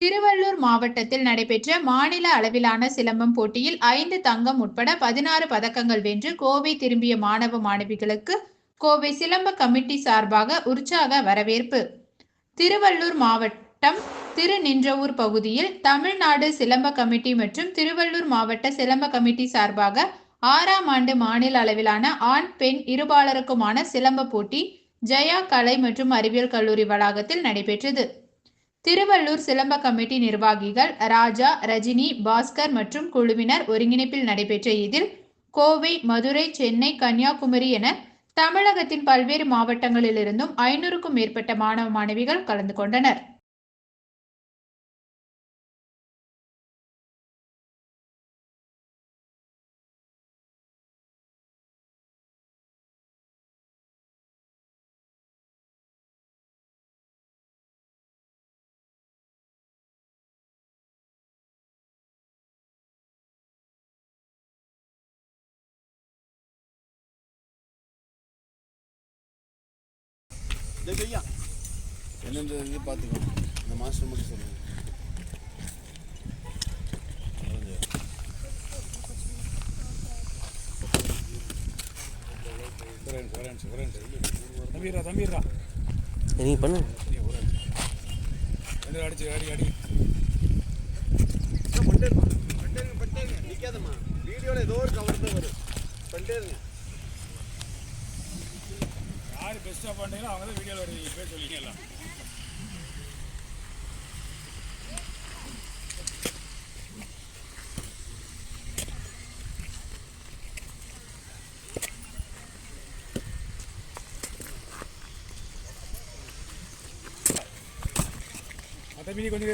திருவள்ளூர் மாவட்டத்தில் நடைபெற்ற மாநில அளவிலான சிலம்பம் போட்டியில் ஐந்து தங்கம் உட்பட பதினாறு பதக்கங்கள் வென்று கோவை திரும்பிய மாணவ மாணவிகளுக்கு கோவை சிலம்ப கமிட்டி சார்பாக உற்சாக வரவேற்பு. திருவள்ளூர் மாவட்டம் திருநின்றவூர் பகுதியில் தமிழ்நாடு சிலம்ப கமிட்டி மற்றும் திருவள்ளூர் மாவட்ட சிலம்ப கமிட்டி சார்பாக ஆறாம் ஆண்டு மாநில அளவிலான ஆண் பெண் இருபாலருக்குமான சிலம்ப போட்டி ஜெயா கலை மற்றும் அறிவியல் கல்லூரி வளாகத்தில் நடைபெற்றது. திருவள்ளூர் சிலம்ப கமிட்டி நிர்வாகிகள் ராஜா ரஜினி பாஸ்கர் மற்றும் குழுவினர் ஒருங்கிணைப்பில் நடைபெற்ற இதில் கோவை மதுரை சென்னை கன்னியாகுமரி என தமிழகத்தின் பல்வேறு மாவட்டங்களிலிருந்தும் ஐநூறுக்கும் மேற்பட்ட மாணவ மாணவிகள் கலந்து கொண்டனர். என்னென்ன இது பார்த்துக்கோங்க இந்த மாஸ்டர் மட்டும் சொல்லுங்கள் தம்பிரா தம்பிரா நீ பண்ணு. அடிச்சு அடி அடி. யார் பெஸ்ட்டாக பண்ணுறீங்களோ அவங்க தான் வீடியோவில் வருவீங்க பேர் சொல்லிக்கலாம் எல்லாம் கொஞ்சம் நீ கொஞ்சம்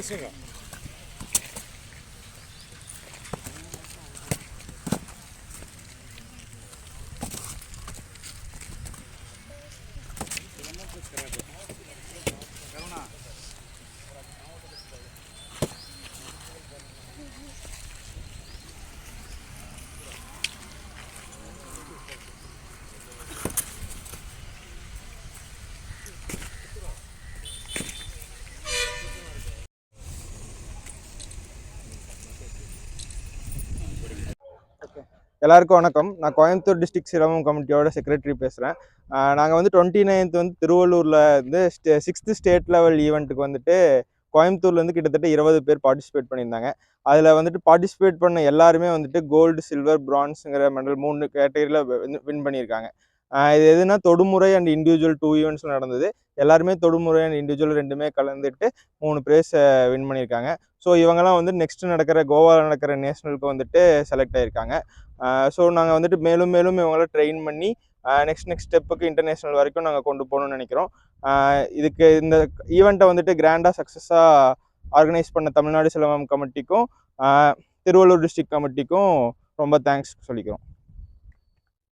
எல்லாருக்கும் வணக்கம். நான் கோயம்புத்தூர் டிஸ்ட்ரிக்ட் சிரமம் கமிட்டியோட செக்ரட்டரி பேசுகிறேன் நாங்கள் வந்து டுவெண்ட்டி நைன்த் வந்து திருவள்ளூரில் வந்து ஸ்டே சிக்ஸ்த்து ஸ்டேட் லெவல் ஈவெண்ட்டுக்கு வந்துட்டு கோயம்புத்தூர்லேருந்து கிட்டத்தட்ட இருபது பேர் பார்ட்டிசிபேட் பண்ணியிருந்தாங்க. அதில் வந்துட்டு பார்ட்டிசிபேட் பண்ண எல்லாருமே வந்துட்டு கோல்டு சில்வர் பிரான்ஸுங்கிற மெடல் மூணு கேட்டகரியில் வின் பண்ணியிருக்காங்க. இது எதுனா தொடுமுறை அண்ட் இண்டிவிஜுவல் டூ ஈவெண்ட்ஸ் நடந்தது. எல்லாருமே தொடுமுறை அண்ட் இண்டிவிஜுவல் ரெண்டுமே கலந்துட்டு மூணு ப்ரைஸ் வின் பண்ணியிருக்காங்க. ஸோ இவங்கெல்லாம் வந்து நெக்ஸ்ட் நடக்கிற கோவாவில் நடக்கிற நேஷனலுக்கு வந்துட்டு செலக்ட் ஆகியிருக்காங்க ஸோ நாங்கள் வந்துட்டு மேலும் மேலும் இவங்களாம் ட்ரெயின் பண்ணி நெக்ஸ்ட் நெக்ஸ்ட் ஸ்டெப்புக்கு இன்டர்நேஷ்னல் வரைக்கும் நாங்கள் கொண்டு போகணும்னு நினைக்கிறோம். இதுக்கு இந்த ஈவெண்ட்டை வந்துட்டு கிராண்டாக சக்ஸஸாக ஆர்கனைஸ் பண்ண தமிழ்நாடு சிலம்பம் கமிட்டிக்கும் திருவள்ளூர் டிஸ்ட்ரிக்ட் கமிட்டிக்கும் ரொம்ப தேங்க்ஸ் சொல்லிக்கிறோம்.